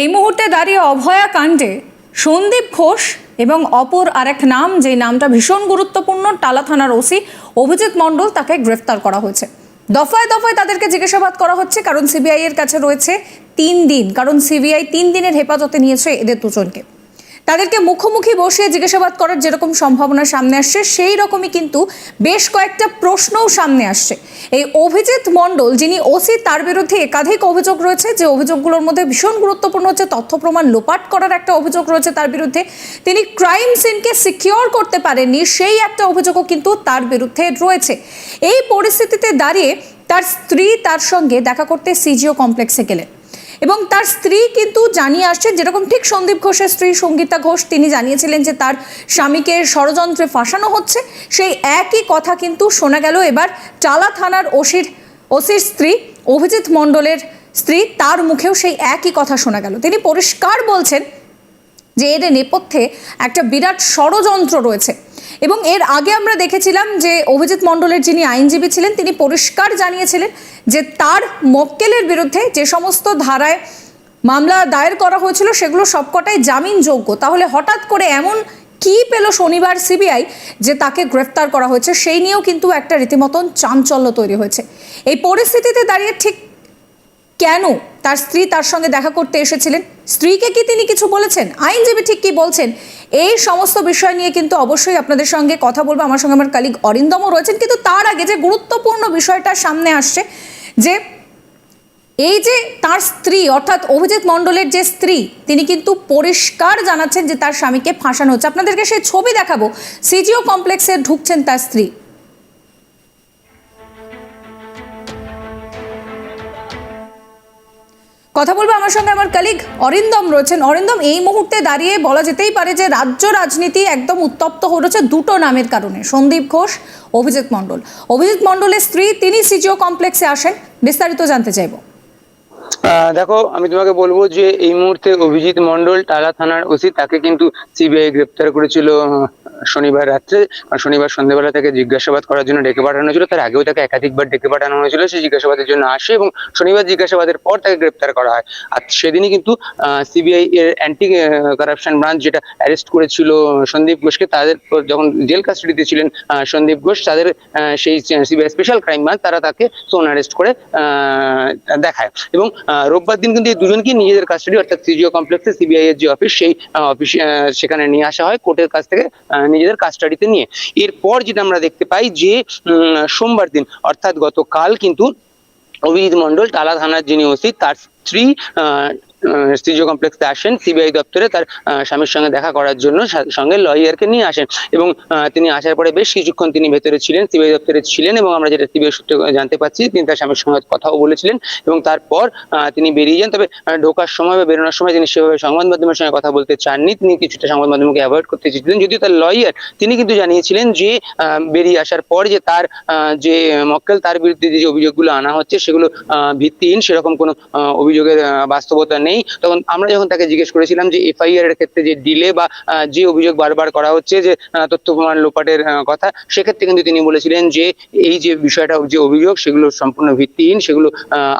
এই মুহূর্তে দাঁড়িয়ে অভয়া কাণ্ডে সন্দীপ ঘোষ এবং অপর আরেক নাম যে নামটা ভীষণ গুরুত্বপূর্ণ, টালা থানার ওসি অভিজিৎ মণ্ডল তাকে গ্রেফতার করা হয়েছে। দফায় দফায় তাদেরকে জিজ্ঞাসাবাদ করা হচ্ছে, কারণ সিবিআই এর কাছে রয়েছে তিন দিন, কারণ সিবিআই তিন দিনের হেফাজতে নিয়েছে এদের দুজনকে। তাদেরকে মুখোমুখি বসে জিজ্ঞাসাবাদ করার যেরকম সম্ভাবনা সামনে আসছে, সেই রকমই কিন্তু বেশ কয়েকটা প্রশ্নও সামনে আসছে। এই অভিজিৎ মণ্ডল, যিনি ওসি তার বিরুদ্ধে একাধিক অভিযোগ রয়েছে, যে অভিযোগগুলোর মধ্যে ভীষণ গুরুত্বপূর্ণ হচ্ছে তথ্য প্রমাণ লোপাট করার একটা অভিযোগ রয়েছে তার বিরুদ্ধে। তিনি ক্রাইম সিনকে সিকিওর করতে পারেননি, সেই একটা অভিযোগও কিন্তু তার বিরুদ্ধে রয়েছে। এই পরিস্থিতিতে দাঁড়িয়ে তার স্ত্রী তার সঙ্গে দেখা করতে সিজিও কমপ্লেক্সে গেলেন। এবং তার স্ত্রী কিন্তু জানিয়ে আসছে, যেরকম ঠিক সন্দীপ ঘোষের স্ত্রী সঙ্গীতা ঘোষ, তিনি জানিয়েছিলেন যে তার স্বামীকে ষড়যন্ত্রে ফাঁসানো হচ্ছে। সেই একই কথা কিন্তু শোনা গেল এবার চালা থানার ওসির ওসির স্ত্রী অভিজিৎ মণ্ডলের স্ত্রী, তার মুখেও সেই একই কথা শোনা গেল। তিনি পরিষ্কার বলছেন যে এর নেপথ্যে একটা বিরাট ষড়যন্ত্র রয়েছে। এবং এর আগে আমরা দেখেছিলাম যে অভিজিৎ মণ্ডলের যিনি আইনজীবী ছিলেন, তিনি পরিষ্কার জানিয়েছিলেন যে তার মক্কেলের বিরুদ্ধে যে সমস্ত ধারায় মামলা দায়ের করা হয়েছিল, সেগুলো সবকটাই জামিনযোগ্য। তাহলে হঠাৎ করে এমন কি পেল শনিবার সিবিআই যে তাকে গ্রেফতার করা হয়েছে? সেই নিয়েও কিন্তু একটা রীতিমতন চাঞ্চল্য তৈরি হয়েছে। এই পরিস্থিতিতে দাঁড়িয়ে ঠিক কেন তার স্ত্রী তার সঙ্গে দেখা করতে এসেছিলেন? স্ত্রীকে কি তিনি কিছু বলেছেন? আইনজীবী ঠিক কি বলছেন? এই সমস্ত বিষয় নিয়ে কিন্তু অবশ্যই আপনাদের সঙ্গে কথা বলব। আমার সঙ্গে আমার কালিগ অরিন্দমও রয়েছেন। কিন্তু তার আগে যে গুরুত্বপূর্ণ বিষয়টা সামনে আসছে, যে এই যে তার স্ত্রী, অর্থাৎ অভিজিৎ মণ্ডলের যে স্ত্রী, তিনি কিন্তু পরিষ্কার জানাচ্ছেন যে তার স্বামীকে ফাঁসানো হচ্ছে। আপনাদেরকে সেই ছবি দেখাবো। সিজিও কমপ্লেক্সে ঢুকছেন তার স্ত্রী। কথা বলব আমার সঙ্গে আমার কালিগ অরিন্দম রয়েছেন। অরিন্দম, এই মুহূর্তে দাঁড়িয়ে বলা যেতেই পারে যে রাজ্য রাজনীতি একদম উত্তপ্ত হয়েছে দুটো নামের কারণে। সন্দীপ ঘোষ, অভিজিৎ মণ্ডল। অভিজিৎ মণ্ডলের স্ত্রী, তিনি সিজিও কমপ্লেক্সে আসেন। বিস্তারিত জানতে চাইব। দেখো, আমি তোমাকে বলব যে এই মুহূর্তে অভিজিৎ মন্ডল টালা থানার ওসি, তাকে কিন্তু সিবিআই গ্রেপ্তার করেছিল। শনিবার রাত্রে শনিবার সন্ধ্যেবেলা তাকে জিজ্ঞাসাবাদ করার জন্য ডেকে পাঠানো হয়েছিল। তার আগেও তাকে একাধিকবার ডেকে পাঠানো হয়েছিল। সে জিজ্ঞাসাবাদের জন্য আসে এবং শনিবার জিজ্ঞাসাবাদের পর তাকে গ্রেপ্তার করা হয়। আর সেদিনই কিন্তু সিবিআই এর অ্যান্টি কারাপশন ব্রাঞ্চ যেটা অ্যারেস্ট করেছিল সন্দীপ ঘোষকে, তাদের যখন জেল কাস্টাডিতে ছিলেন সন্দীপ ঘোষ, তাদের সেই সিবিআই স্পেশাল ক্রাইম ব্রাঞ্চ তারা তাকে সোন অ্যারেস্ট করে দেখায়। এবং রোববার দিন কিন্তু এই দুজনকে নিজেদের কাস্টাডি অর্থাৎ সিজিও কমপ্লেক্সে সিবিআই এর যে অফিস সেই অফিস সেখানে নিয়ে আসা হয়। কোর্টের কাছ থেকে নিজেদের কাস্টাডিতে নিয়ে। এরপর যেটা আমরা দেখতে পাই যে সোমবার দিন, অর্থাৎ গতকাল কিন্তু অভিজিৎ মন্ডল টালা থানার যিনি ওসি, তার স্ত্রী সিজিও কমপ্লেক্সে আসেন সিবিআই দপ্তরে তার স্বামীর সঙ্গে দেখা করার জন্য সঙ্গে লয়ারকে নিয়ে আসেন এবং তিনি আসার পরে বেশ কিছুক্ষণ তিনি ভেতরে ছিলেন সিবিআই দপ্তরে ছিলেন এবং আমরা যেটা সিবিআই সূত্রে জানতে পাচ্ছি তিনি তার স্বামীর সঙ্গে কথাও বলেছিলেন এবং তারপর তিনি বেরিয়ে যান, তবে ঢোকার সময় বা বেরোনোর সময় তিনি সেভাবে সংবাদ মাধ্যমের সঙ্গে কথা বলতে চাননি, তিনি কিছুটা সংবাদ মাধ্যমকে অ্যাভয়েড করতে চেয়েছিলেন, যদিও তার লয়ার তিনি কিন্তু জানিয়েছিলেন যে বেরিয়ে আসার পর যে তার যে মক্কেল, তার বিরুদ্ধে যে অভিযোগগুলো আনা হচ্ছে, সেগুলো ভিত্তিহীন, সেরকম কোনো অভিযোগের বাস্তবতা নেই। তখন আমরা যখন তাকে জিজ্ঞেস করেছিলাম যে এফআইআর এর ক্ষেত্রে যে ডিলে বা যে অভিযোগ বারবার করা হচ্ছে যে তথ্য প্রমাণ লোপাটের কথা, সেক্ষেত্রে কিন্তু তিনি বলেছিলেন যে এই যে বিষয়টা, যে অভিযোগ, সেগুলো সম্পূর্ণ ভিত্তিহীন, সেগুলো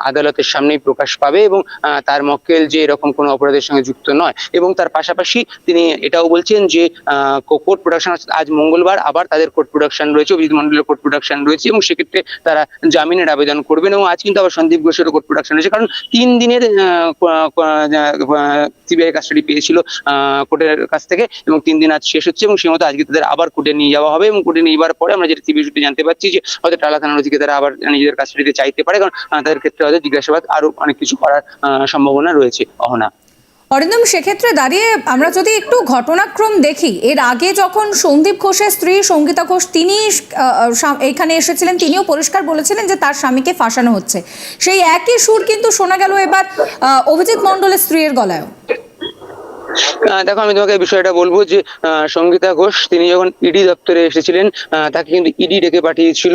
আদালতের সামনেই প্রকাশ পাবে এবং তার মক্কেল যে এরকম কোনো অপরাধের সঙ্গে যুক্ত নয় এবং তার পাশাপাশি তিনি এটাও বলছেন যে কোর্ট প্রোডাকশন আজ মঙ্গলবার আবার তাদের কোর্ট প্রোডাকশন রয়েছে, অভিজিৎ মন্ডলের কোর্ট প্রোডাকশন রয়েছে এবং সেক্ষেত্রে তারা জামিনের আবেদন করবেন এবং আজ কিন্তু আবার সন্দীপ ঘোষেরও কোর্ট প্রোডাকশন রয়েছে, কারণ তিন দিনের সিবিআই কাস্টাডি পেয়েছিল কোর্টের কাছ থেকে, এবং তিন দিন আজ শেষ হচ্ছে, এবং সেই মতো আজকে তাদের আবার কোর্টে নিয়ে যাওয়া হবে, এবং কোর্টে নিয়ে যাওয়ার পরে আমরা যেটা সিবিআই সূত্রে জানতে পারছি যে, হয়তো টালা থানার ওদিকে তারা আবার নিজেদের কাস্টাডিতে চাইতে পারে, কারণ তাদের ক্ষেত্রে হয়তো জিজ্ঞাসাবাদ আরও অনেক কিছু করার সম্ভাবনা রয়েছে, অহনা। অরিন্দম, সেক্ষেত্রে দাঁড়িয়ে আমরা যদি একটু ঘটনাক্রম দেখি, এর আগে যখন সন্দীপ ঘোষের স্ত্রী সঙ্গীতা ঘোষ, তিনি এখানে এসেছিলেন, তিনিও পরিষ্কার বলেছিলেন যে তার স্বামীকে ফাঁসানো হচ্ছে। সেই একই সুর কিন্তু শোনা গেল এবার অভিজিৎ মণ্ডলের স্ত্রীর গলায়ও। দেখো, আমি তোমাকে এই বিষয়টা বলব যে সঙ্গীতা ঘোষ, তিনি যখন ইডি দপ্তরে এসেছিলেন তাকে কিন্তু ইডি ডেকে পাঠিয়েছিল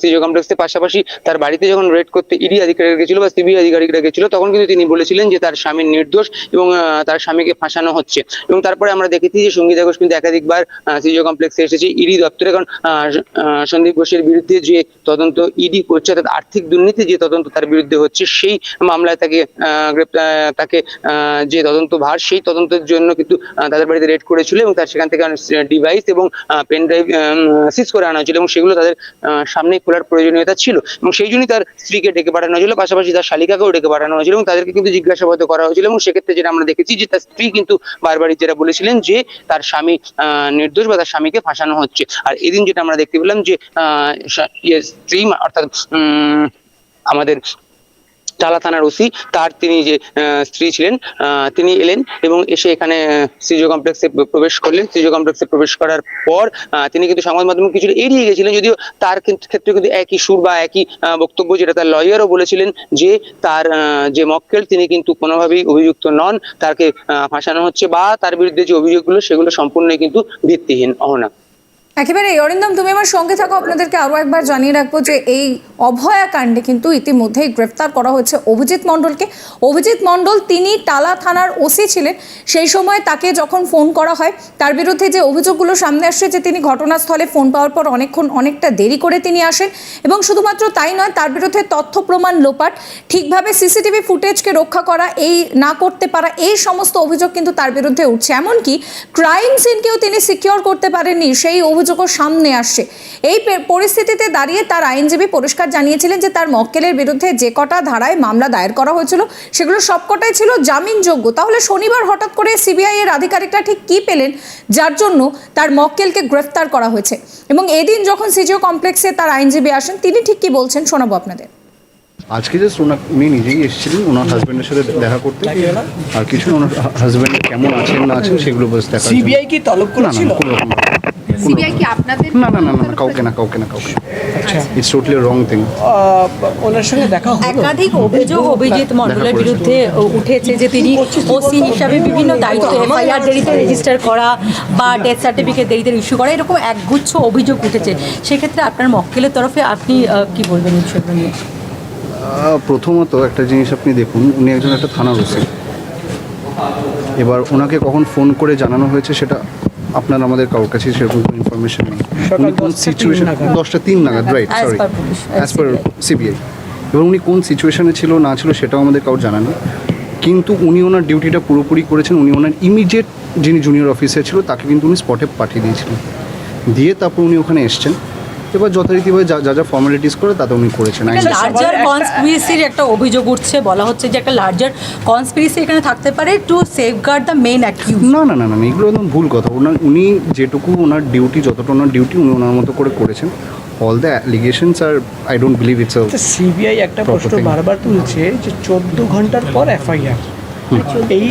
সিজিও কমপ্লেক্সের পাশাপাশি তার বাড়িতে যখন রেড করতে ইডি আধিকারিক গেছিল বা সিবিআই আধিকারিকরা গেছিল, তখন কিন্তু তিনি বলেছিলেন যে, তার স্বামীর নির্দোষ এবং তার স্বামীকে ফাঁসানো হচ্ছে। এবং তারপরে আমরা দেখেছি যে, সঙ্গীতা ঘোষ কিন্তু একাধিকবার সিজিও কমপ্লেক্সে এসেছে ইডি দপ্তরে। কারণ সন্দীপ ঘোষের বিরুদ্ধে যে তদন্ত ইডি করছে, অর্থাৎ আর্থিক দুর্নীতি যে তদন্ত তার বিরুদ্ধে হচ্ছে, সেই মামলায় তাকে তাকে যে তদন্ত ভার, সেই তদন্তের জন্য কিন্তু তাদের বাড়িতে রেড করেছিল এবং তার সেখান থেকে ডিভাইস এবং পেন ড্রাইভ সিজ করে আনা হয়েছিল এবং সেগুলো তাদের সামনে খোলার প্রয়োজনীয়তা ছিল এবং সেই জন্যই তার স্ত্রীকে ডেকে পাঠানো হয়েছিল। পাশাপাশি তার শালিকাকেও ডেকে পাঠানো হয়েছিল এবং তাদেরকে কিন্তু জিজ্ঞাসাবাদ করা হয়েছিল এবং সেক্ষেত্রে যেটা আমরা দেখেছি যে তার স্ত্রী কিন্তু বারবারই যেটা বলেছিলেন যে তার স্বামী নির্দোষ বা তার স্বামীকে ফাঁসানো হচ্ছে। আর এদিন যেটা আমরা দেখতে পেলাম যে আহ, ইয়ে, স্ত্রী অর্থাৎ আমাদের টালা থানার ওসি, তার তিনি যে স্ত্রী ছিলেন তিনি এলেন এবং এসে এখানে সিজো কমপ্লেক্সে প্রবেশ করলেন। সিজো কমপ্লেক্সে প্রবেশ করার পর তিনি কিন্তু সংবাদ মাধ্যমে কিছু এড়িয়ে গেছিলেন, যদিও তার ক্ষেত্রে কিন্তু একই সুর বা একই বক্তব্য যেটা তার লয়ারও বলেছিলেন যে, তার যে মক্কেল, তিনি কিন্তু কোনোভাবেই অভিযুক্ত নন। তাকে ফাঁসানো হচ্ছে বা তার বিরুদ্ধে যে অভিযোগগুলো, সেগুলো সম্পূর্ণই কিন্তু ভিত্তিহীন, অহনা। একেবারে, অরিন্দম, তুমি আমার সঙ্গে থাকো। আপনাদেরকে আরও একবার জানিয়ে রাখব যে এই অভয়া কাণ্ডে কিন্তু ইতিমধ্যেই গ্রেফতার করা হয়েছে অভিজিৎ মণ্ডলকে। অভিজিৎ মণ্ডল তিনি টালা থানার ওসি ছিলেন। সেই সময় তাকে যখন ফোন করা হয়, তার বিরুদ্ধে যে অভিযোগগুলো সামনে আসছে যে তিনি ঘটনাস্থলে ফোন পাওয়ার পর অনেকক্ষণ অনেকটা দেরি করে তিনি আসেন এবং শুধুমাত্র তাই নয়, তার বিরুদ্ধে তথ্য প্রমাণ লোপাট, ঠিকভাবে সিসিটিভি ফুটেজকে রক্ষা করা, এই না করতে পারা, এই সমস্ত অভিযোগ কিন্তু তার বিরুদ্ধে উঠছে। এমনকি ক্রাইম সিনকেও তিনি সিকিওর করতে পারেননি। সেই অভিযোগও সামনে আসছে। এই পরিস্থিতিতে দাঁড়িয়ে তার আইনজীবী পরিষ্কার জানিয়েছিলেন যে তার মক্কেলের বিরুদ্ধে যে কটা ধারায় মামলা দায়ের করা হয়েছিল সেগুলো সবকটাই ছিল জামিনযোগ্য। তাহলে শনিবার হঠাৎ করে সিবিআই এর আধিকারিকরা ঠিক কি পেলেন যার জন্য তার মক্কেলকে গ্রেফতার করা হয়েছে? এবং এদিন যখন সিজিও কমপ্লেক্সে তার আইনজীবী আসেন তিনি ঠিক কি বলছেন শোনাবো আপনাদের। আজকে জাস্ট ওনা উনি নিজেই এসেছিলেন ওনার হাজব্যান্ডের সাথে দেখা করতে। আর কিছু ওনার হাজব্যান্ড কেমন আছেন না আছেন সেগুলো বাস দেখা সিবিআই কি তলব করেছিল? কোনো রকম। সিবিআই কি আপনাদের না না না না না, কাউকে না কাউকে না কাউকে ইটস টোটালি রং থিং ওনার সঙ্গে দেখা হলো? একাধিক অভিযোগ অভিজিৎ মণ্ডলের বিরুদ্ধে উঠেছে যে তিনি ওসি হিসাবে বিভিন্ন দায়িত্ব এফআইআর দেরিতে রেজিস্টার করা বা ডেথ সার্টিফিকেট দেরিতে ইস্যু করা এরকম একগুচ্ছ অভিযোগ উঠেছে। সেক্ষেত্রে আপনার মক্কেলের তরফে আপনি কি বলবেন এই বিষয়গুলো নিয়ে? প্রথমত একটা জিনিস আপনি দেখুন উনি একজন একটা থানার ওসি। এবার ওনাকে কখন ফোন করে জানানো হয়েছে সেটা আপনার আমাদের কারোর কাছে সেরকম কোনো ইনফরমেশন নেই। সকাল উনি কোন সিচুয়েশন দশটা তিন নাগাদ right sorry as per CBI এবং উনি কোন সিচুয়েশনে ছিল না ছিল সেটাও আমাদের কারোর জানা নেই। কিন্তু উনি ওনার ডিউটিটা পুরোপুরি করেছেন উনি ওনার ইমিডিয়েট যিনি জুনিয়র অফিসার ছিল তাকে কিন্তু উনি স্পটে পাঠিয়ে দিয়েছিলেন। দিয়ে তারপর উনি ওখানে এসছেন। এবার যথারীতিভাবে যা যা যা ফর্মালিটিস করে তাতে উনি করেছেন লার্জার কনস্পিরেসির একটা অভিযোগ উঠছে বলা হচ্ছে যে একটা লার্জার কনস্পিরেসি এখানে থাকতে পারে to safeguard the main accused না না না না এগুলো একদম ভুল কথা। ওনার উনি যেটুকু ওনার ডিউটি যতটা ওনার ডিউটি উনি ওনার মতো করে করেছেন। All the allegations R I don't believe it's CBI একটা প্রশ্ন বারবার তুলছে যে চোদ্দ ঘণ্টার পর এফআইআর এই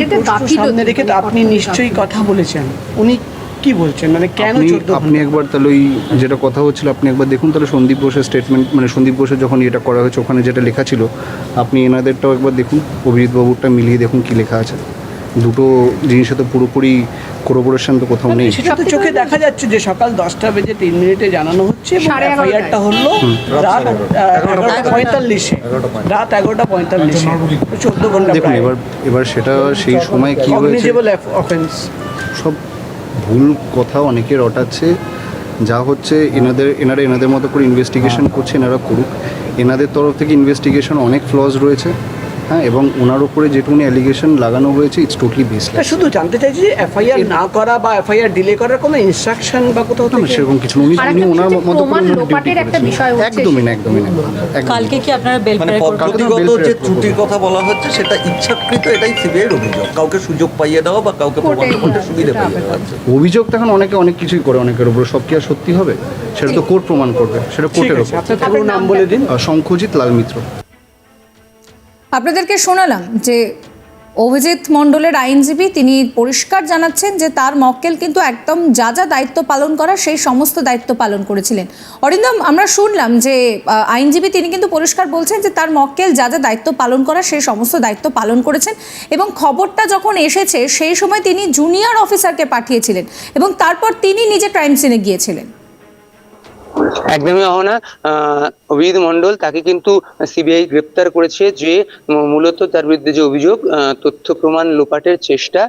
সামনে রেখে তো আপনি নিশ্চয়ই কথা বলেছেন। উনি কি বলছেন? মানে কেন আপনি আপনি একবার তাহলে ওই যেটা কথা হচ্ছিল আপনি একবার দেখুন তাহলে সন্দীপ ঘোষের স্টেটমেন্ট মানে সন্দীপ ঘোষের যখন এটা করা হয়েছে ওখানে যেটা লেখা ছিল আপনি এনাদেরটাও একবার দেখুন অভিজিৎ বাবুরটা মিলিয়ে দেখুন কি লেখা আছে। দুটো জিনিসে তো পুরোপুরি কোরোবোরেশন তো কোথাও নেই। সেটা তো চোখে দেখা যাচ্ছে যে সকাল দশটা বেজে তিন মিনিটে জানানো হচ্ছে। এফআইআরটা হলো রাত এগারোটা। পঁয়তাল্লিশে। রাত এগারোটা পঁয়তাল্লিশে। চোদ্দ ঘণ্টা দেখুন এবার এবার সেটা সেই সময় কি হয়েছে? অফেন্স সব ভুল কথা অনেকে রটাচ্ছে যা হচ্ছে এনাদের এনারা এনাদের মতো করে ইনভেস্টিগেশন করছে এনারা করুক। এনাদের তরফ থেকে ইনভেস্টিগেশন অনেক ফ্লজ রয়েছে। হ্যাঁ এবং ওনার উপরে যেটুকুনি অ্যালিগেশন লাগানো হয়েছে ইটস টোটালি বেসলেস শুধু জানতে চাইছি যে এফআইআর না করা বা এফআইআর ডিলে করার কোনো ইনস্ট্রাকশন বা কোথাও না সেরকম কিছু উনি উনি ওনার মতো একটা বিষয় হচ্ছে একদমই না একদমই না কালকে কি আপনারা বেল মানে? পদ্ধতিগত যে ত্রুটির কথা বলা হচ্ছে সেটা ইচ্ছাকৃত এটাই সিবিআইয়ের অভিযোগ। কাউকে সুযোগ পাইয়ে দেওয়া বা কাউকে প্রমাণ করতে সুবিধা পাইয়ে দেওয়া। অভিযোগ তখন অনেকে অনেক কিছুই করে অনেকের উপর। সব কি আর সত্যি হবে? সেটা তো কোর্ট প্রমাণ করবে। সেটা কোর্টের উপর। নাম বলে দিন। শঙ্খজিৎ লাল মিত্র। আপনাদেরকে শোনালাম যে অভিজিৎ মণ্ডলের আইনজীবী তিনি পরিষ্কার জানাচ্ছেন যে তার মক্কেল কিন্তু একদম যা যা দায়িত্ব পালন করা সেই সমস্ত দায়িত্ব পালন করেছিলেন। অরিন্দম, আমরা শুনলাম যে আইনজীবী তিনি কিন্তু পরিষ্কার বলছেন যে তার মক্কেল যা যা দায়িত্ব পালন করা সেই সমস্ত দায়িত্ব পালন করেছেন এবং খবরটা যখন এসেছে সেই সময় তিনি জুনিয়র অফিসারকে পাঠিয়েছিলেন এবং তারপর তিনি নিজে ক্রাইম সিনে গিয়েছিলেন। একদমই অহনা অভিজিৎ মন্ডল তাকে কিন্তু সিবিআই গ্রেপ্তার করেছে যে মূলত তার বিরুদ্ধে যে অভিযোগ তথ্য প্রমাণ লোপাটের চেষ্টা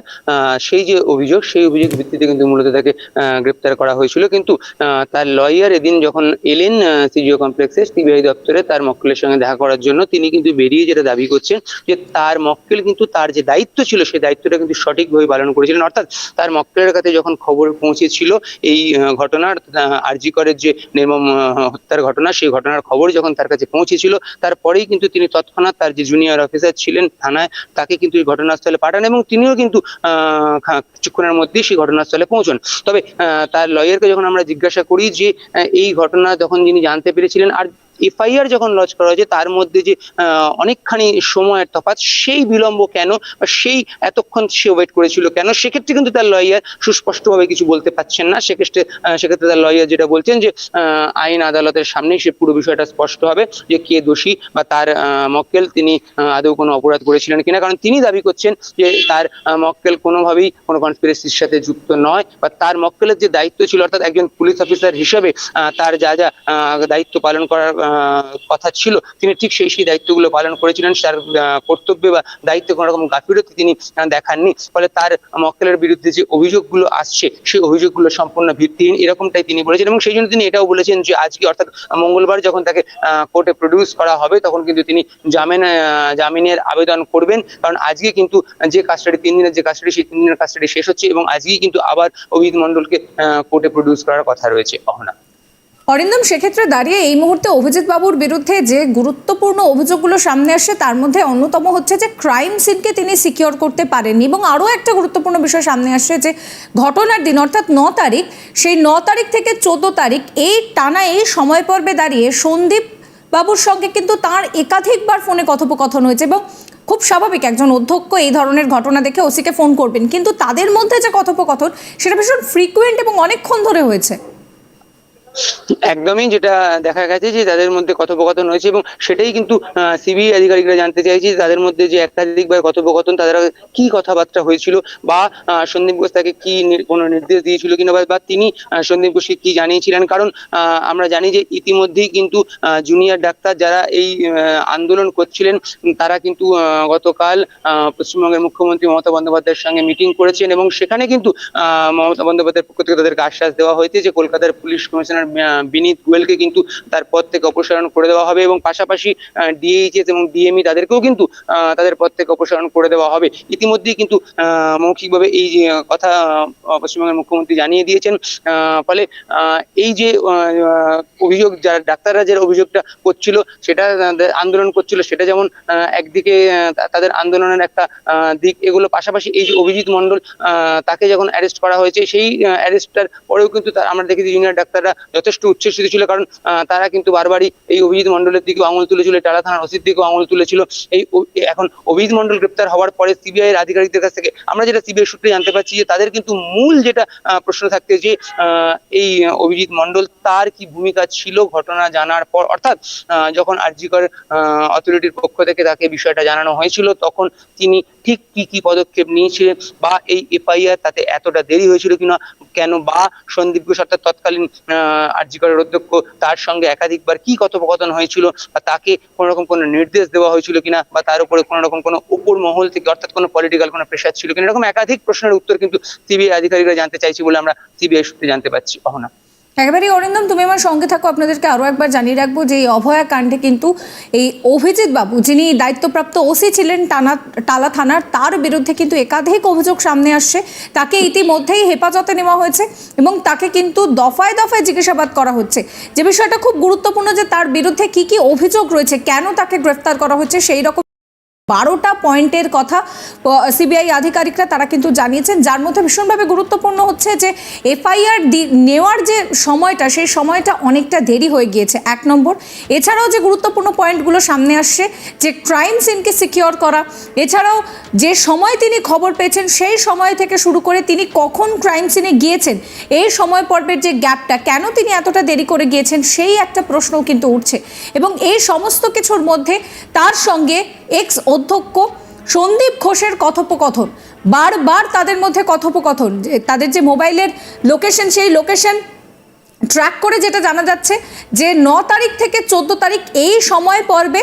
সেই যে অভিযোগ সেই অভিযোগ ভিত্তিতে কিন্তু মূলত তাকে গ্রেপ্তার করা হয়েছিল। কিন্তু তার লয়ার এদিন যখন এলেন সিজিও কমপ্লেক্সে সিবিআই দপ্তরে তার মক্কেলের সঙ্গে দেখা করার জন্য তিনি কিন্তু বেরিয়ে যেটা দাবি করছেন যে তার মক্কেল কিন্তু তার যে দায়িত্ব ছিল সেই দায়িত্বটা কিন্তু সঠিকভাবে পালন করেছিলেন। অর্থাৎ তার মক্কেলের কাছে যখন খবর পৌঁছেছিল এই ঘটনার আরজি করের যে নির্মম আহ, হত্যার ঘটনা, সেই ঘটনার খবর যখন তার কাছে পৌঁছেছিল, তারপরেই কিন্তু তিনি তৎক্ষণাৎ তার যে জুনিয়র অফিসার ছিলেন থানায়, তাকে কিন্তু এই ঘটনাস্থলে পাঠান এবং তিনিও কিন্তু কিছুক্ষণের মধ্যেই সেই ঘটনাস্থলে পৌঁছন। তবে তার লয়ারকে যখন আমরা জিজ্ঞাসা করি যে এই ঘটনা যখন যিনি জানতে পেরেছিলেন, আর এফআইআর যখন লঞ্চ করা হয়েছে, তার মধ্যে যে অনেকখানি সময়ের তফাৎ, সেই বিলম্ব কেন বা সেই এতক্ষণ সে ওয়েট করেছিল কেন? সেক্ষেত্রে কিন্তু তার লয়ার সুস্পষ্টভাবে কিছু বলতে পারছেন না। সেক্ষেত্রে সেক্ষেত্রে তার লয়ার যেটা বলছেন যে আইন আদালতের সামনেই সে পুরো বিষয়টা স্পষ্ট হবে যে কে দোষী বা তার মক্কেল তিনি আদৌ কোনো অপরাধ করেছিলেন কিনা। কারণ তিনি দাবি করছেন যে, তার মক্কেল কোনোভাবেই কোনো কনস্পিরেসির সাথে যুক্ত নয় বা তার মক্কেলের যে দায়িত্ব ছিল, অর্থাৎ একজন পুলিশ অফিসার হিসেবে তার যা যা দায়িত্ব পালন করার কথা ছিল। তিনি ঠিক সেই সেই দায়িত্বগুলো পালন করেছিলেন, তার কর্তব্যে বা দায়িত্বে কোনো রকম গাফিলতি তিনি দেখাননি। ফলে তার মক্কেলের বিরুদ্ধে যে অভিযোগগুলো আসছে, সেই অভিযোগগুলো সম্পূর্ণ ভিত্তিহীন। এরকমটাই তিনি বলেছেন এবং সেই জন্য তিনি এটাও বলেছেন যে আজকে অর্থাৎ মঙ্গলবার যখন তাকে কোর্টে প্রডিউস করা হবে, তখন কিন্তু তিনি জামিন জামিনের আবেদন করবেন। কারণ আজকে কিন্তু যে কাস্টাডি, তিন দিনের যে কাস্টাডি, সেই তিন দিনের কাস্টাডি শেষ হচ্ছে এবং আজকেই কিন্তু আবার অভিজিৎ মন্ডলকে কোর্টে প্রডিউস করার কথা রয়েছে, অহনা। অরিন্দম, সেক্ষেত্রে দাঁড়িয়ে এই মুহূর্তে অভিজিৎ বাবুর বিরুদ্ধে যে গুরুত্বপূর্ণ অভিযোগগুলো সামনে আসে, তার মধ্যে অন্যতম হচ্ছে যে ক্রাইম সিনকে তিনি সিকিওর করতে পারেননি এবং আরও একটা গুরুত্বপূর্ণ বিষয় সামনে আসছে যে ঘটনার দিন, অর্থাৎ ন তারিখ, সেই ন তারিখ থেকে চোদ্দ তারিখ এই টানা এই সময় পর্বে দাঁড়িয়ে সন্দীপ বাবুর সঙ্গে কিন্তু তার একাধিকবার ফোনে কথোপকথন হয়েছে এবং খুব স্বাভাবিক একজন অধ্যক্ষ এই ধরনের ঘটনা দেখে ওসিকে ফোন করবেন। কিন্তু তাদের মধ্যে যে কথোপকথন, সেটা ভীষণ ফ্রিকুয়েন্ট এবং অনেকক্ষণ ধরে হয়েছে। একদমই যেটা দেখা গেছে যে তাদের মধ্যে কথোপকথন হয়েছে এবং সেটাই কিন্তু সিবিআই আধিকারিকরা জানতে চাইছে তাদের মধ্যে যে একাধিকবার কথোপকথন তাদের কি কথাবার্তা হয়েছিল বা সন্দীপ ঘোষ তাকে কি কোনো নির্দেশ দিয়েছিল কিনা বা- তিনি সন্দীপ ঘোষকে কি জানিয়েছিলেন? কারণ আমরা জানি যে ইতিমধ্যেই কিন্তু জুনিয়র ডাক্তার যারা এই আন্দোলন করছিলেন, তারা কিন্তু গতকাল পশ্চিমবঙ্গের মুখ্যমন্ত্রী মমতা বন্দ্যোপাধ্যায়ের সঙ্গে মিটিং করেছেন এবং সেখানে কিন্তু মমতা বন্দ্যোপাধ্যায়ের পক্ষ থেকে তাদেরকে আশ্বাস দেওয়া হয়েছে যে কলকাতার পুলিশ কমিশনার বিনীত গোয়েলকে কিন্তু তার পদ থেকে অপসারণ করে দেওয়া হবে এবং পাশাপাশি ডিএইচএস এবং ডিএমই তাদেরকেও কিন্তু তাদের পদ থেকে অপসারণ করে দেওয়া হবে। ইতিমধ্যেই কিন্তু মৌখিকভাবে এই যে কথা পশ্চিমবঙ্গের মুখ্যমন্ত্রী জানিয়ে দিয়েছেন ফলে এই যে অভিযোগ যারা ডাক্তাররা যে অভিযোগটা করছিল, সেটা আন্দোলন করছিল, সেটা যেমন একদিকে তাদের আন্দোলনের একটা দিক, এগুলো পাশাপাশি এই যে অভিজিৎ মন্ডল তাকে যখন অ্যারেস্ট করা হয়েছে, সেই অ্যারেস্টটার পরেও কিন্তু আমরা দেখেছি জুনিয়র ডাক্তাররা যথেষ্ট উচ্ছ্বসিত ছিল কারণ তারা কিন্তু বারবারই এই অভিজিৎ মন্ডলের দিকে আঙুল তুলেছিল টালা থানার ওসির দিকেও আঙুল তুলেছিল। এই এখন অভিজিৎ মন্ডল গ্রেপ্তার হওয়ার পরে সিবিআই এর আধিকারিকদের কাছ থেকে আমরা যেটা সিবিআই সূত্রে জানতে পারছি যে তাদের কিন্তু মূল যেটা প্রশ্ন থাকতে যে এই অভিজিৎ মন্ডল তার কি ভূমিকা ছিল ঘটনা জানার পর অর্থাৎ আহ, যখন আরজিকর অথরিটির পক্ষ থেকে তাকে বিষয়টা জানানো হয়েছিল তখন তিনি ঠিক কি কি পদক্ষেপ নিয়েছিলেন বা এই এফআইআর তাতে এতটা দেরি হয়েছিল কিনা কেন বা সন্দীপ ঘোষ অর্থাৎ তৎকালীন আরজিকরের অধ্যক্ষ, তার সঙ্গে একাধিকবার কি কথোপকথন হয়েছিল বা তাকে কোনো রকম কোনো নির্দেশ দেওয়া হয়েছিল কিনা বা তার উপরে কোনো রকম কোনো উপর মহল থেকে অর্থাৎ কোনো পলিটিক্যাল কোনো প্রেশার ছিল কিনা, এরকম একাধিক প্রশ্নের উত্তর কিন্তু সিবিআই আধিকারিকরা জানতে চাইছি বলে আমরা সিবিআই সূত্রে জানতে পারছি। অহনা। একেবারেই অরিন্দম, তুমি আমার সঙ্গে থাকো। আপনাদেরকে আরও একবার জানিয়ে রাখব যে এই অভয়া কাণ্ডে কিন্তু এই অভিজিৎ বাবু, যিনি দায়িত্বপ্রাপ্ত ওসি ছিলেন টানা, টালা থানার, তার বিরুদ্ধে কিন্তু একাধিক অভিযোগ সামনে আসছে। তাকে ইতিমধ্যেই হেফাজতে নেওয়া হয়েছে এবং তাকে কিন্তু দফায় দফায় জিজ্ঞাসাবাদ করা হচ্ছে। যে বিষয়টা খুব গুরুত্বপূর্ণ যে তার বিরুদ্ধে কি কি অভিযোগ রয়েছে, কেন তাকে গ্রেফতার করা হচ্ছে, সেই রকম বারোটা পয়েন্টের কথা সিবিআই আধিকারিকরা তারা কিন্তু জানিয়েছেন, যার মধ্যে ভীষণভাবে গুরুত্বপূর্ণ হচ্ছে যে, এফআইআর নেওয়ার যে সময়টা, সেই সময়টা অনেকটা দেরি হয়ে গিয়েছে, এক নম্বর। এছাড়াও যে গুরুত্বপূর্ণ পয়েন্টগুলো সামনে আসছে, যে ক্রাইম সিনকে সিকিওর করা, এছাড়াও যে সময় তিনি খবর পেয়েছেন, সেই সময় থেকে শুরু করে তিনি কখন ক্রাইম সিনে গিয়েছেন, এই সময় পর্বের যে গ্যাপটা, কেন তিনি এতটা দেরি করে গিয়েছেন, সেই একটা প্রশ্নও কিন্তু উঠছে। এবং এই সমস্ত কিছুর মধ্যে তার সঙ্গে এক্স অধ্যক্ষ সন্দীপ ঘোষের কথোপকথন। বারবার তাদের মধ্যে কথোপকথন। যে তাদের যে মোবাইলের লোকেশন, সেই লোকেশন ট্র্যাক করে যেটা জানা যাচ্ছে যে ন তারিখ থেকে চোদ্দ তারিখ এই সময় পর্বে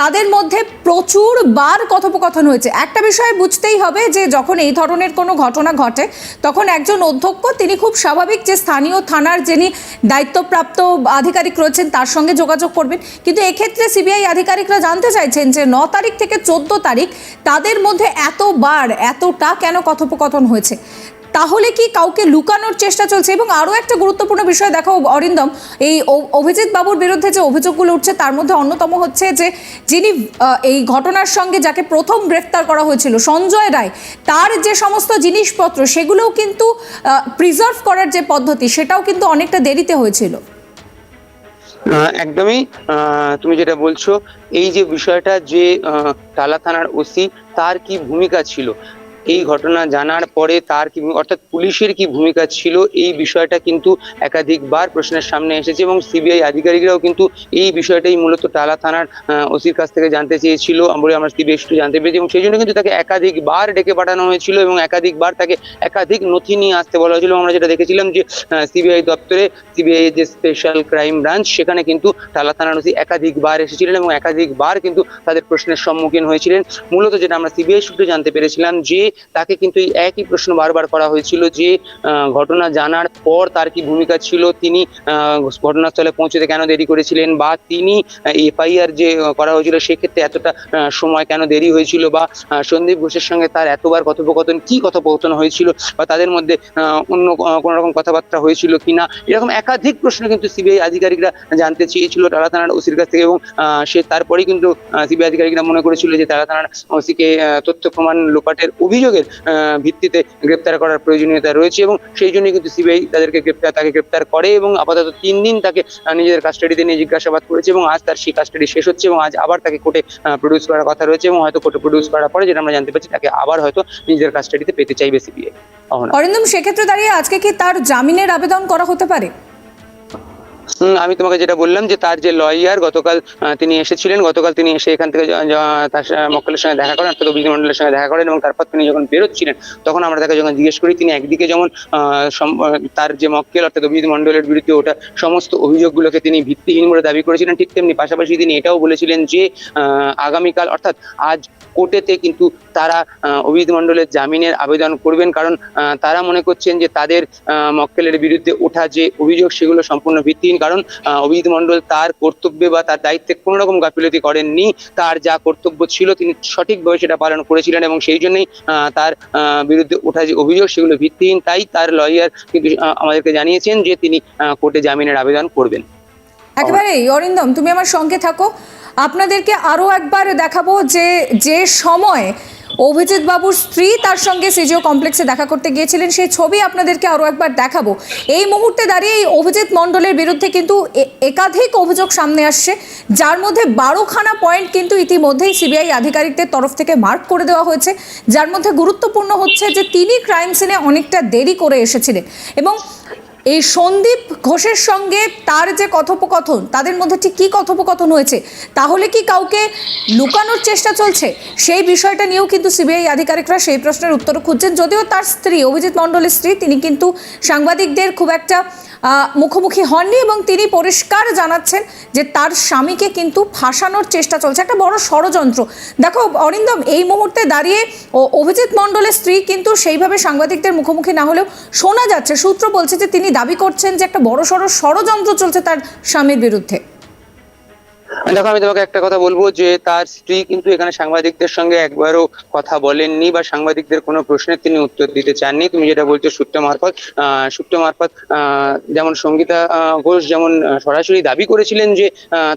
তাদের মধ্যে প্রচুর বার কথোপকথন হয়েছে। একটা বিষয় বুঝতেই হবে যে, যখন এই ধরনের কোনো ঘটনা ঘটে, তখন একজন অধ্যক্ষ, তিনি খুব স্বাভাবিক যে, স্থানীয় থানার যিনি দায়িত্বপ্রাপ্ত আধিকারিক রয়েছেন, তার সঙ্গে যোগাযোগ করবেন। কিন্তু এক্ষেত্রে সিবিআই আধিকারিকরা জানতে চাইছেন যে, ন তারিখ থেকে চোদ্দ তারিখ, তাদের মধ্যে এতবার, এতটা কেন কথোপকথন হয়েছে? তাহলে কি কাউকে লুকানোর চেষ্টা চলছে? এবং আরও একটা গুরুত্বপূর্ণ বিষয় দেখো, অরিন্দম, এই অভিজিৎ বাবুর বিরুদ্ধে যে অভিযোগগুলো উঠছে, তার মধ্যে অন্যতম হচ্ছে যে, যিনি এই ঘটনার সঙ্গে যাকে প্রথম গ্রেফতার করা হয়েছিল, সঞ্জয় রায়, তার যে সমস্ত জিনিসপত্র, সেগুলোও কিন্তু প্রিজার্ভ করার যে পদ্ধতি, সেটাও কিন্তু অনেকটা দেরিতে হয়েছিল। একদমই তুমি যেটা বলছো, এই যে বিষয়টা যে টালা থানার ওসি, তার কি ভূমিকা ছিল? এই ঘটনা জানার পরে তার কি অর্থাৎ পুলিশের কি ভূমিকা ছিল, এই বিষয়টা কিন্তু একাধিকবার প্রশ্নের সামনে এসেছে এবং সিবিআই আধিকারিকরাও কিন্তু এই বিষয়টাই মূলত টালা থানার ওসির কাছ থেকে জানতে চেয়েছিল। বলে আমরা সিবিআই একটু জানতে পেরেছি এবং সেই জন্য কিন্তু তাকে একাধিকবার ডেকে পাঠানো হয়েছিল এবং একাধিকবার তাকে একাধিক নথি নিয়ে আসতে বলা হয়েছিল। আমরা যেটা দেখেছিলাম যে সিবিআই দপ্তরে, সিবিআই যে স্পেশাল ক্রাইম ব্রাঞ্চ, সেখানে কিন্তু টালা থানার ওসি একাধিকবার এসেছিলেন এবং একাধিকবার কিন্তু তাদের প্রশ্নের সম্মুখীন হয়েছিলেন। মূলত যেটা আমরা সিবিআই সূত্রে জানতে পেরেছিলাম যে তাকে কিন্তু একই প্রশ্ন বারবার করা হয়েছিল যে ঘটনা জানার পর তার কি ভূমিকা ছিল? তিনি ঘটনাস্থলে পৌঁছতে কেন দেরি করেছিলেন? বা তিনি এফআইআর যে করা হয়েছিল সেক্ষেত্রে এতটা সময় কেন দেরি হয়েছিল? বা সন্দীপ ঘোষের সঙ্গে তার এতবার কথোপকথন, কি কথোপকথন হয়েছিল? বা তাদের মধ্যে অন্য কোনো রকম কথাবার্তা হয়েছিল কিনা? এরকম একাধিক প্রশ্ন কিন্তু সিবিআই আধিকারিকরা জানতে চেয়েছিল টালা থানার ওসির কাছ থেকে এবং সে তারপরেই কিন্তু সিবিআই আধিকারিকরা মনে করেছিল যে টালা থানার ওসিকে তথ্য প্রমাণ লোপাটের অভিযোগের ভিত্তিতে গ্রেপ্তার করার প্রয়োজনীয়তা রয়েছে এবং সেই জন্যই কিন্তু সিবিআই তাদেরকে গ্রেপ্তার, তাকে গ্রেপ্তার করে এবং আপাতত তিন দিন তাকে নিজেদের কাস্টাডিতে নিয়ে জিজ্ঞাসাবাদ করেছে এবং আজ তার সেই কাস্টাডি শেষ হচ্ছে এবং আজ আবার তাকে কোর্টে প্রডিউস করার কথা রয়েছে এবং হয়তো কোর্টে প্রডিউস করার পরে যেটা আমরা জানতে পারছি তাকে আবার হয়তো নিজেদের কাস্টাডিতে পেতে চাইবে সিবিআই। অরিন্দম, সেক্ষেত্রে দাঁড়িয়ে আজকে কি তার জামিনের আবেদন করা হতে পারে? আমি তোমাকে যেটা বললাম যে তার যে লয়ার গতকাল তিনি এসেছিলেন, গতকাল তিনি এসে এখান থেকে তার মক্কেলের সঙ্গে দেখা করেন, অর্থাৎ অভিজিৎ মন্ডলের সঙ্গে দেখা করেন এবং তারপর তিনি যখন বেরোচ্ছিলেন, তখন আমরা তাকে যখন জিজ্ঞেস করি, তিনি একদিকে যেমন তার যে মক্কেল, অর্থাৎ অভিজিৎ মন্ডলের বিরুদ্ধে ওটা সমস্ত অভিযোগগুলোকে তিনি ভিত্তিহীন বলে দাবি করেছিলেন, ঠিক তেমনি পাশাপাশি তিনি এটাও বলেছিলেন যে আগামীকাল, অর্থাৎ আজ কোর্টেতে কিন্তু তারা অভিজিৎ মন্ডলের জামিনের আবেদন করবেন, কারণ তারা মনে করছেন যে তাদের মক্কেলের বিরুদ্ধে ওঠা যে অভিযোগ, সেগুলো সম্পূর্ণ ভিত্তিহীন। কারণ অভিজিৎ মন্ডল তার কর্তব্যে বা তার দায়িত্বে কোনো রকম গাফিলতি করেননি। তার যা কর্তব্য ছিল তিনি সঠিকভাবে সেটা পালন করেছিলেন এবং সেই জন্যই তার বিরুদ্ধে ওঠা যে অভিযোগ সেগুলো ভিত্তিহীন, তাই তার লয়ার কিন্তু আমাদেরকে জানিয়েছেন যে তিনি কোর্টে জামিনের আবেদন করবেন। একেবারেই অরিন্দম, তুমি আমার সঙ্গে থাকো। আপনাদেরকে আরও একবার দেখাবো যে যে সময় অভিজিৎ বাবুর স্ত্রী তার সঙ্গে সিজিও কমপ্লেক্সে দেখা করতে গিয়েছিলেন। সেই ছবি আপনাদেরকে আরও একবার দেখাবো। এই মুহূর্তে দাঁড়িয়ে এই অভিজিৎ মণ্ডলের বিরুদ্ধে কিন্তু একাধিক অভিযোগ সামনে আসছে। যার মধ্যে বারোখানা পয়েন্ট কিন্তু ইতিমধ্যেই সিবিআই আধিকারিকদের তরফ থেকে মার্ক করে দেওয়া হয়েছে। যার মধ্যে গুরুত্বপূর্ণ হচ্ছে যে, তিনি ক্রাইম সিনে অনেকটা দেরি করে এসেছিলেন। এবং এই সন্দীপ ঘোষের সঙ্গে তার যে কথোপকথন, তাদের মধ্যে ঠিক কী কথোপকথন হয়েছে, তাহলে কি কাউকে লুকানোর চেষ্টা চলছে? সেই বিষয়টা নিয়েও কিন্তু সিবিআই আধিকারিকরা সেই প্রশ্নের উত্তর খুঁজছেন, যদিও তার স্ত্রী অভিজিৎ মণ্ডলের স্ত্রী, তিনি কিন্তু সাংবাদিকদের খুব একটা মুখোমুখি হননি এবং তিনি পরিষ্কার জানাচ্ছেন যে তার স্বামীকে কিন্তু ফাঁসানোর চেষ্টা চলছে। একটা বড় ষড়যন্ত্র। দেখো, অরিন্দম, এই মুহূর্তে দাঁড়িয়ে ও অভিজিৎ মণ্ডলের স্ত্রী কিন্তু সেইভাবে সাংবাদিকদের মুখোমুখি না হলেও শোনা যাচ্ছে। সূত্র বলছে যে তিনি দাবি করছেন যে একটা বড় সড় ষড়যন্ত্র চলছে তার স্বামীর বিরুদ্ধে। দেখো, আমি তোমাকে একটা কথা বলব যে, তার স্ত্রী কিন্তু এখানে সাংবাদিকদের সঙ্গে একবারও কথা বলেননি বা সাংবাদিকদের কোনো প্রশ্নের তিনি উত্তর দিতে চাননি। তুমি যেটা বলছো সূত্র মারফত সূত্র মারফত যেমন সঙ্গীতা ঘোষ যেমন সরাসরি দাবি করেছিলেন যে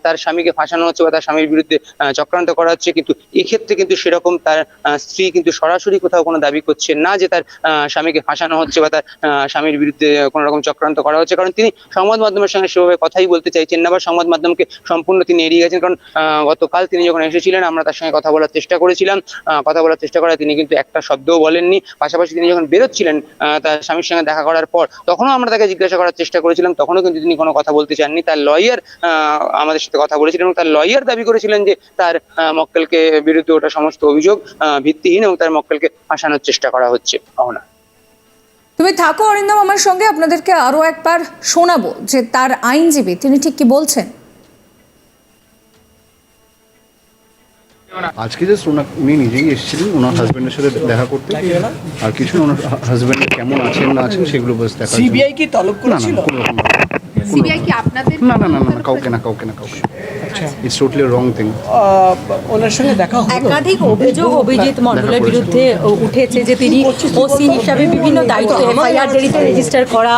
তার স্বামীকে ফাঁসানো হচ্ছে বা তার স্বামীর বিরুদ্ধে চক্রান্ত করা হচ্ছে, কিন্তু এক্ষেত্রে কিন্তু সেরকম তার স্ত্রী কিন্তু সরাসরি কোথাও কোনো দাবি করছেন না যে তার স্বামীকে ফাঁসানো হচ্ছে বা তার স্বামীর বিরুদ্ধে কোনো রকম চক্রান্ত করা হচ্ছে। কারণ তিনি সংবাদ মাধ্যমের সঙ্গে সেভাবে কথাই বলতে চাইছেন না বা সংবাদ মাধ্যমকে সম্পূর্ণ তিনি এড়িয়ে গেছেন। কারণ গতকাল তিনি যখন এসেছিলেন, আমরা তার সঙ্গে কথা বলার চেষ্টা করেছিলাম। কথা বলার চেষ্টা করায় তিনি কিন্তু একটা শব্দও বলেননি। পাশাপাশি তিনি যখন বেরোচ্ছিলেন তার স্বামীর সঙ্গে দেখা করার পর, তখনও আমরা তাকে জিজ্ঞাসা করার চেষ্টা করেছিলাম। তখনও কিন্তু তিনি কোনো কথা বলতে চাননি। তার লয়ার আমাদের সাথে কথা বলেছিলেন এবং তার লয়ার দাবি করেছিলেন যে তার মক্কেলকে বিরুদ্ধে ওটা সমস্ত অভিযোগ ভিত্তিহীন এবং তার মক্কেলকে ফাঁসানোর চেষ্টা করা হচ্ছে। পাওনা তুমি থাকো অরিন্দম আমার সঙ্গে। আপনাদেরকে আরও একবার শোনাবো যে তার আইনজীবী, তিনি ঠিক কি বলছেন? আজকে জাস্ট ওনা উনি নিজেই এসেছিলেন ওনার হাজব্যান্ডের সাথে দেখা করতে। আর কিছু ওনার হাজব্যান্ড কেমন আছেন না আছেন সেগুলো বাস দেখা সিবিআই কি তলব না না কোনো রকম না। সিবিআই কি আপনাদের না না না না কাউকে না কাউকে না কাউকে ইটস টোটালি রং থিং ওনার সঙ্গে দেখা হলো? একাধিক অভিযোগ অভিজিৎ মণ্ডলের বিরুদ্ধে উঠেছে যে তিনি ওসি হিসাবে বিভিন্ন দায়িত্ব এফআইআর দেরিতে রেজিস্টার করা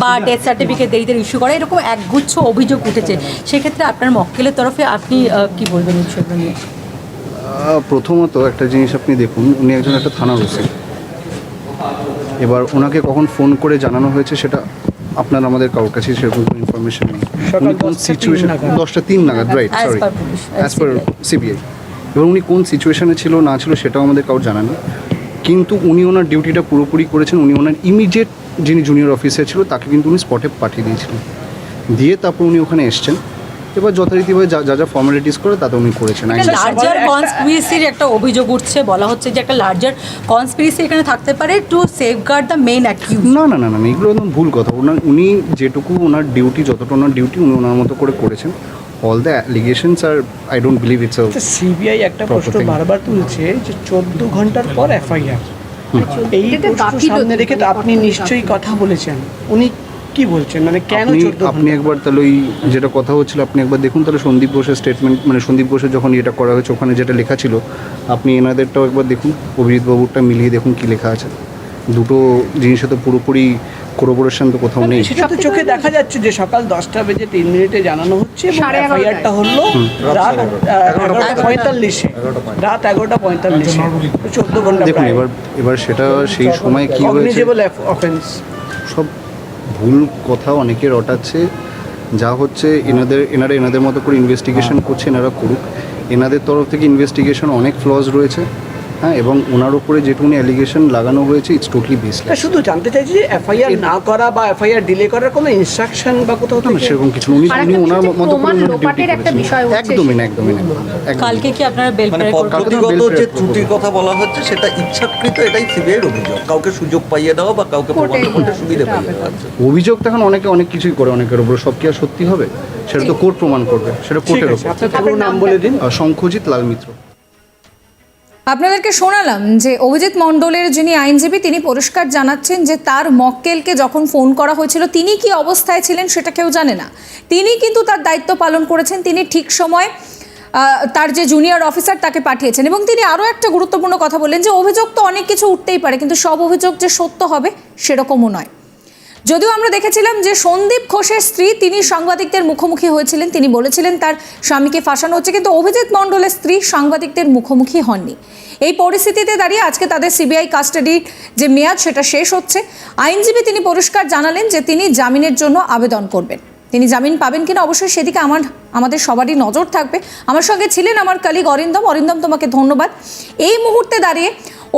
বা ডেথ সার্টিফিকেট দেরিতে ইস্যু করা এরকম একগুচ্ছ অভিযোগ উঠেছে। সেক্ষেত্রে আপনার মক্কেলের তরফে আপনি কি বলবেন এই নিয়ে? প্রথমত একটা জিনিস আপনি দেখুন উনি একজন একটা থানার ওসি। এবার ওনাকে কখন ফোন করে জানানো হয়েছে সেটা আপনার আমাদের কারোর কাছে সেরকম কোনো ইনফরমেশন নেই। সকাল উনি কোন সিচুয়েশন দশটা তিন নাগাদ right sorry as per CBI এবার উনি কোন সিচুয়েশনে ছিল না ছিল সেটাও আমাদের কারোর জানা নেই। কিন্তু উনি ওনার ডিউটিটা পুরোপুরি করেছেন উনি ওনার ইমিডিয়েট যিনি জুনিয়র অফিসার ছিল তাকে কিন্তু উনি স্পটে পাঠিয়ে দিয়েছিলেন। দিয়ে তারপর উনি ওখানে এসছেন। এবার যথারীতিভাবে যা যা যা ফর্মালিটিস করে তাতে উনি করেছেন। লার্জার কনস্পিরেসির একটা অভিযোগ উঠছে বলা হচ্ছে যে একটা লার্জার কনস্পিরেসি এখানে থাকতে পারে to safeguard the main accused না না না না এগুলো একদম ভুল কথা। ওনার উনি যেটুকু ওনার ডিউটি যতটা ওনার ডিউটি উনি ওনার মতো করে করেছেন। All the allegations R I don't believe it's CBI একটা প্রশ্ন বারবার তুলছে যে চোদ্দ ঘণ্টার পর এফআইআর এই প্রশ্ন সামনে রেখে তো আপনি নিশ্চয়ই কথা বলেছেন। উনি কি বলছেন? মানে কেন আপনি আপনি একবার তাহলে ওই যেটা কথা হচ্ছিল আপনি একবার দেখুন তাহলে সন্দীপ ঘোষের স্টেটমেন্ট মানে সন্দীপ ঘোষের যখন এটা করা হয়েছে ওখানে যেটা লেখা ছিল আপনি এনাদেরটাও একবার দেখুন অভিজিৎ বাবুরটা মিলিয়ে দেখুন কি লেখা আছে। দুটো জিনিসে তো পুরোপুরি কোরোবোরেশন তো কোথাও নেই। সেটা তো চোখে দেখা যাচ্ছে যে সকাল দশটা বেজে তিন মিনিটে জানানো হচ্ছে। এফআইআরটা হলো রাত এগারোটা পঁয়তাল্লিশে। রাত এগারোটা পঁয়তাল্লিশে। চোদ্দ ঘণ্টা দেখুন এবার এবার সেটা সেই সময় কি হয়েছে? অফেন্স সব ভুল কথা অনেকে রটাচ্ছে যা হচ্ছে এনাদের এনারা এনাদের মতো করে ইনভেস্টিগেশন করছে এনারা করুক। এনাদের তরফ থেকে ইনভেস্টিগেশন অনেক ফ্লজ রয়েছে। হ্যাঁ এবং ওনার উপরে যেটুকুনি অ্যালিগেশন লাগানো হয়েছে ইটস টোটালি বেসলেস শুধু জানতে চাইছি যে এফআইআর না করা বা এফআইআর ডিলে করার কোনো ইনস্ট্রাকশন বা কোথাও থেকে সেরকম কিছু উনি উনি ওনার মতো করে লোপাটের একটা বিষয় হচ্ছে একদমই না একদমই না কালকে কি আপনারা বেল মানে পদ্ধতিগত যে ত্রুটির কথা বলা হচ্ছে সেটা ইচ্ছাকৃত এটাই সিবিআইয়ের অভিযোগ। কাউকে সুযোগ পাইয়ে দেওয়া বা কাউকে প্রমাণ করতে সুবিধা পাইয়ে। দেওয়া। অভিযোগ তখন অনেকে অনেক কিছুই করে অনেকের উপর। সব কি আর সত্যি হবে? সেটা তো কোর্ট প্রমাণ করবে। সেটা কোর্টের উপর। আপনার নাম বলে দিন। শঙ্খজিৎ লাল মিত্র। আপনাদেরকে শোনালাম যে অভিজিৎ মণ্ডলের যিনি আইনজীবী, তিনি পরিষ্কার জানাচ্ছেন যে তার মক্কেলকে যখন ফোন করা হয়েছিল, তিনি কি অবস্থায় ছিলেন সেটা কেউ জানে না। তিনি কিন্তু তার দায়িত্ব পালন করেছেন, তিনি ঠিক সময় তার যে জুনিয়র অফিসার তাকে পাঠিয়েছেন এবং তিনি আরও একটা গুরুত্বপূর্ণ কথা বললেন যে অভিযোগ তো অনেক কিছু উঠতেই পারে, কিন্তু সব অভিযোগ যে সত্য হবে সেরকমও নয়। যদিও আমরা দেখেছিলাম যে সন্দীপ ঘোষের স্ত্রী তিনি সাংবাদিকদের মুখোমুখি হয়েছিলেন, তিনি বলেছিলেন তার স্বামীকে ফাঁসানো হচ্ছে, কিন্তু অভিজিৎ মণ্ডলের স্ত্রী সাংবাদিকদের মুখোমুখি হননি। এই পরিস্থিতিতে দাঁড়িয়ে আজকে তাদের সিবিআই কাস্টাডির যে মেয়াদ, সেটা শেষ হচ্ছে। আইনজীবী তিনি পরিষ্কার জানালেন যে তিনি জামিনের জন্য আবেদন করবেন। তিনি জামিন পাবেন কিনা অবশ্যই সেদিকে আমার, আমাদের সবারই নজর থাকবে। আমার সঙ্গে ছিলেন আমার কালিগ অরিন্দম। অরিন্দম, তোমাকে ধন্যবাদ। এই মুহূর্তে দাঁড়িয়ে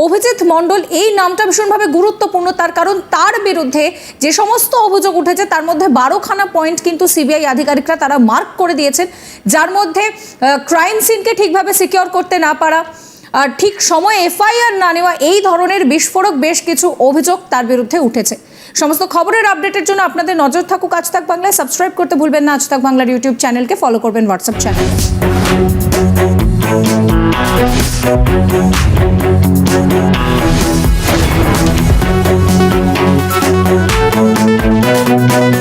অভিজিৎ মণ্ডল এই নামটা ভীষণভাবে গুরুত্বপূর্ণ। তার কারণ তার বিরুদ্ধে যে সমস্ত অভিযোগ উঠেছে, তার মধ্যে বারোখানা পয়েন্ট কিন্তু সিবিআই আধিকারিকরা তারা মার্ক করে দিয়েছেন। যার মধ্যে ক্রাইম সিনকে ঠিকভাবে সিকিওর করতে না পারা ঠিক সময়ে এফআইআর না নেওয়া, এই ধরনের বিস্ফোরক বেশ কিছু অভিযোগ তার বিরুদ্ধে উঠেছে। সমস্ত খবরের আপডেটের জন্য আপনাদের নজর থাকুক আজ তাক বাংলায়। সাবস্ক্রাইব করতে ভুলবেন না, আজ তাক বাংলার ইউটিউব চ্যানেলকে ফলো করবেন হোয়াটসঅ্যাপ চ্যানেল Thank